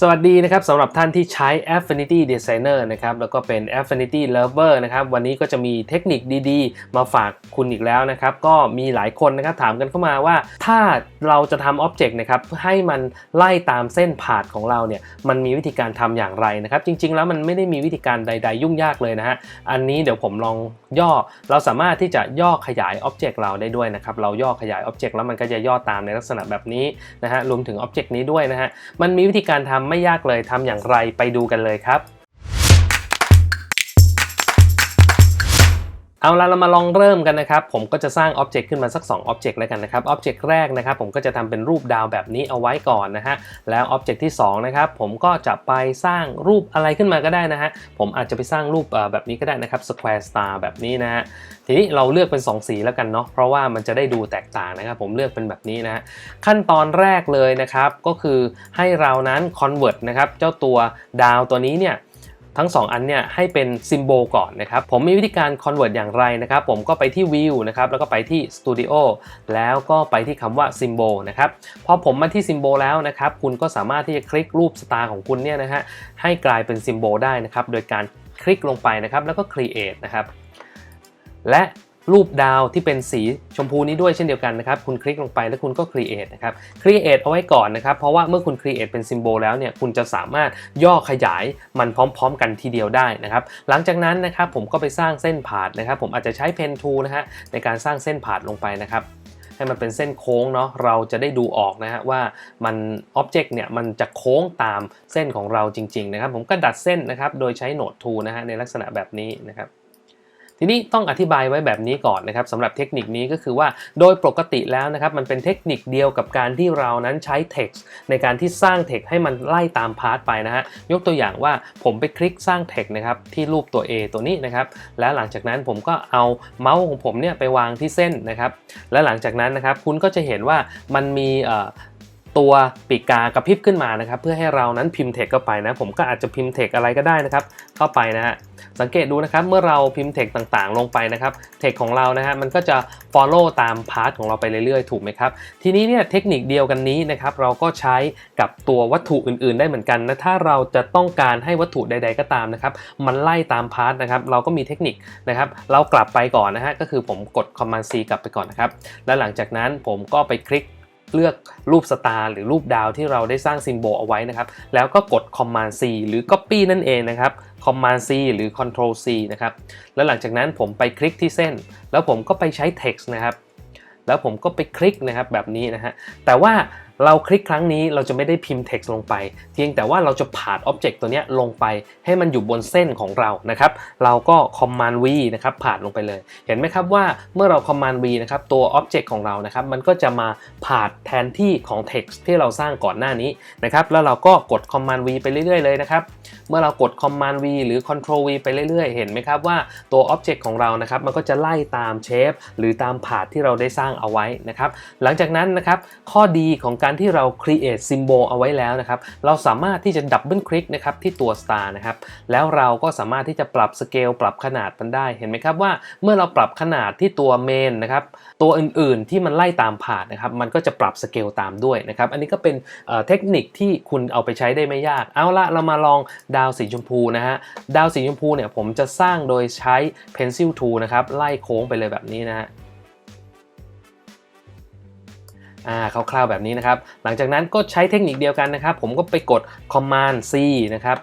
สวัสดีนะครับสำหรับท่านที่ใช้ Affinity Designer นะครับแล้วก็เป็น Affinity Lover นะครับวันนี้ก็จะมีเทคนิคดีๆ มาฝากคุณอีกแล้วนะครับก็มีหลายคนนะครับถามกันเข้ามาว่า ถ้าเราจะทำ Object นะครับให้มันไล่ตามเส้นผ่านของเราเนี่ยมันมีวิธีการทำอย่างไรนะครับจริงๆ แล้วมันไม่ได้มีวิธีการใด ๆ ยุ่งยากเลยนะฮะอันนี้เดี๋ยวผมลองย่อ เราสามารถที่จะย่อขยาย Object เราได้ด้วยนะครับเราย่อขยาย Object แล้วมันก็จะย่อตามในลักษณะแบบนี้นะฮะรวมถึง Object นี้ด้วยนะฮะมันมีวิธีการทำไม่ยากเลยทำอย่างไรไปดูกันเลยครับ เอาละเรามาลองเริ่มกันนะครับ ผมก็จะสร้าง Object ขึ้นมาสัก2 Object แล้วกันนะครับ Object แรกนะครับ ผมก็จะทำเป็นรูปดาวแบบนี้เอาไว้ก่อนนะฮะแล้ว Object ที่2นะครับผมก็จะไปสร้างรูปอะไรขึ้นมาก็ได้นะฮะผมอาจจะไปสร้างรูปแบบนี้ก็ได้นะครับ Square Star แบบนี้นะฮะทีนี้เราเลือกเป็น 2 สีแล้วกันเนาะเพราะว่ามันจะได้ดูแตกต่างนะครับ ผมเลือกเป็นแบบนี้นะฮะขั้นตอนแรกเลยนะครับก็คือให้เรานั้น convert นะครับเจ้าตัวดาวตัวนี้เนี่ย ทั้ง 2 อันเนี่ยให้เป็นซิมโบลก่อนนะครับผมมีวิธีการ convert อย่างไรนะครับผมก็ไปที่ view นะครับแล้วก็ไปที่ studio แล้วก็ไปที่คำว่า symbol นะครับพอผมมาที่ symbol แล้วนะครับคุณก็สามารถที่จะคลิกรูปสตาร์ของคุณเนี่ยนะฮะให้กลายเป็น symbol ได้นะครับโดยการคลิกลงไปนะครับแล้วก็ create นะครับและ รูปดาวที่เป็นสีชมพูนี้ด้วยเช่นเดียวกันนะครับ คุณคลิกลงไปแล้วคุณก็ create นะครับ create เอาไว้ก่อนนะครับ เพราะว่าเมื่อคุณ create เป็น symbol แล้วเนี่ยคุณจะสามารถย่อขยายมันพร้อม ๆ กันทีเดียวได้นะครับ หลังจากนั้นนะครับผมก็ไปสร้างเส้นผ่านนะครับ ผมอาจจะใช้ pen tool นะฮะในการสร้างเส้นผ่านลงไปนะครับให้มันเป็นเส้นโค้งเนาะเราจะได้ดูออกนะฮะว่ามันอ็อบเจกต์เนี่ยมันจะโค้งตามเส้นของเราจริง ๆ นะครับ ผมก็ดัดเส้นนะครับโดยใช้โหนด tool นะฮะในลักษณะแบบนี้นะครับ ทีนี้ต้องอธิบายไว้แบบนี้ก่อนนะครับสำหรับเทคนิคนี้ก็คือว่าโดยปกติแล้วนะครับมันเป็นเทคนิคเดียวกับการที่เรานั้นใช้ text ในการที่สร้าง text ให้มันไล่ตามพาร์ทไปนะฮะยกตัวอย่างว่าผมไปคลิกสร้าง text นะครับที่รูปตัว A ตัวนี้นะครับแล้วหลังจากนั้นผมก็เอาเมาส์ของผมเนี่ยไปวางที่เส้นนะครับและหลังจากนั้นนะครับคุณก็จะเห็นว่ามันมีเอ่อ ตัวปีกกากระพริบขึ้นมานะครับ เพื่อให้เรานั้นพิมพ์ text เข้าไปนะ ผมก็อาจจะพิมพ์ text อะไรก็ได้นะครับ เข้าไปนะฮะสังเกตดูนะครับเมื่อเราพิมพ์เทคต่างๆ ลงไปนะครับเทคของเรานะฮะมันก็จะ follow ตามพาร์ทของเราไปเรื่อยๆ ถูกไหมครับ ทีนี้เนี่ยเทคนิคเดียวกันนี้นะครับเราก็ใช้กับตัววัตถุอื่นๆ ได้เหมือนกันนะถ้าเราจะต้องการให้วัตถุใด ๆก็ตามนะครับ มันไล่ตามพาร์ทนะครับเราก็มีเทคนิคนะครับ เรากลับไปก่อนนะฮะก็คือผมกด Command C กลับไปก่อนนะครับแล้วหลังจากนั้นผมก็ไปคลิก เลือกรูปสตาร์หรือรูปดาวที่เราได้สร้างซิมโบลเอาไว้นะครับ แล้วก็กด Command C หรือ Copy นั่นเองนะครับ Command C หรือ Control C นะครับ แล้วหลังจากนั้นผมไปคลิกที่เส้น แล้วผมก็ไปใช้ Text นะครับ แล้วผมก็ไปคลิกนะครับแบบนี้นะฮะ แต่ว่า เราคลิกครั้งนี้เราจะไม่ได้พิมพ์ text ลงไป เพียงแต่ว่าเราจะผ่าน object ตัวนี้ลงไป ให้มันอยู่บนเส้นของเรานะครับ เราก็ command v นะครับผ่านลงไปเลย เห็นไหมครับว่าเมื่อเรา command v นะครับตัว object ของเรานะครับมันก็จะมาผ่านแทนที่ของ text ที่เราสร้างก่อนหน้านี้นะครับแล้วเราก็กด command v ไปเรื่อยๆเลยนะครับเมื่อเรากด command v หรือ control v ไปเรื่อยๆ เห็นไหมครับว่าตัว object ของเรานะครับมันก็จะไล่ตามเชฟหรือตามผาดที่เราได้สร้างเอาไว้นะครับหลังจากนั้นนะครับข้อดีของการที่เรา create symbol เอาไว้แล้วนะครับ เราสามารถที่จะดับเบิลคลิกนะครับที่ตัว star นะครับ แล้วเราก็สามารถที่จะปรับสเกลปรับขนาดมันได้ เห็นไหมครับว่า เมื่อเราปรับขนาดที่ตัว main นะครับ ตัวอื่นๆที่มันไล่ตามผ่าดนะครับ มันก็จะปรับสเกลตามด้วยนะครับ อันนี้ก็เป็นเอ่อเทคนิคที่คุณเอาไปใช้ได้ไม่ยาก เอาละเรามาลองดาวสีชมพูนะฮะ ดาวสีชมพูเนี่ยผมจะสร้างโดยใช้ pencil tool นะครับ ไล่โค้งไปเลยแบบนี้นะฮะ อ่าคร่าวๆแบบนี้นะครับ หลังจากนั้นก็ใช้เทคนิคเดียวกันนะครับ ผมก็ไปกด Command C นะครับ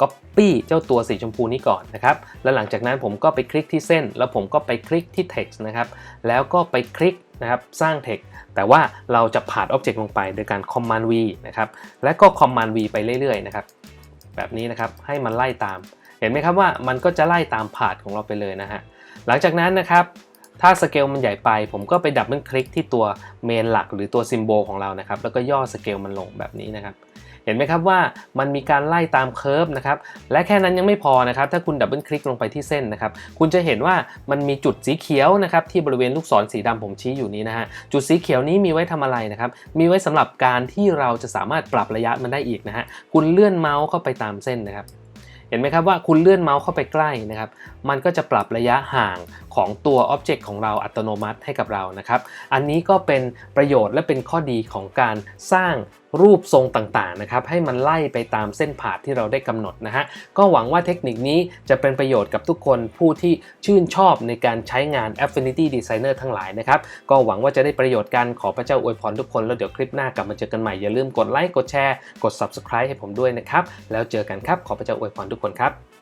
Copy เจ้าตัวสีชมพูนี้ก่อนนะครับ แล้วหลังจากนั้นผมก็ไปคลิกที่เส้น แล้วผมก็ไปคลิกที่ Text นะครับ แล้วก็ไปคลิกนะครับสร้าง Text แต่ว่าเราจะผ่าน Object ลงไปโดยการ Command V นะครับ และก็ Command V ไปเรื่อยๆนะครับ แบบนี้นะครับ ให้มันไล่ตาม เห็นไหมครับว่ามันก็จะไล่ตามผาดของเราไปเลยนะฮะ หลังจากนั้นนะครับ ถ้าสเกลมันใหญ่ไป ผมก็ไปดับเบิลคลิกที่ตัวเมนหลักหรือตัวซิมโบลของเรานะครับแล้วก็ย่อสเกลมันลงแบบนี้นะครับเห็นไหมครับว่ามันมีการไล่ตามเคอร์ฟนะครับและแค่นั้นยังไม่พอนะครับถ้าคุณดับเบิลคลิกลงไปที่เส้นนะครับคุณจะเห็นว่ามันมีจุดสีเขียวนะครับที่บริเวณลูกศรสีดำผมชี้อยู่นี้นะฮะจุดสีเขียวนี้มีไว้ทำอะไรนะครับมีไว้สำหรับการที่เราจะสามารถปรับระยะมันได้อีกนะฮะคุณเลื่อนเมาส์เข้าไปตามเส้นนะครับ เห็นไหมครับว่าคุณเลื่อนเมาส์เข้าไปใกล้นะครับ มันก็จะปรับระยะห่างของตัวอ็อบเจกต์ของเราอัตโนมัติให้กับเรานะครับ อันนี้ก็เป็นประโยชน์และเป็นข้อดีของการสร้างรูปทรงต่างๆนะครับให้มันไล่ไปตามเส้นผ่าที่เราได้กำหนดนะฮะก็หวังว่าเทคนิคนี้จะเป็นประโยชน์กับทุกคนผู้ที่ชื่นชอบในการใช้งาน Affinity Designer ทั้งหลายนะครับก็หวังว่าจะได้ประโยชน์กันขอพระเจ้าอวยพรทุกคนแล้วเดี๋ยวคลิปหน้ากลับมาเจอกันใหม่อย่าลืมกดไลค์กดแชร์กด Subscribe ให้ผมด้วยนะครับแล้วเจอกันครับขอพระเจ้าอวยพรทุกคนครับ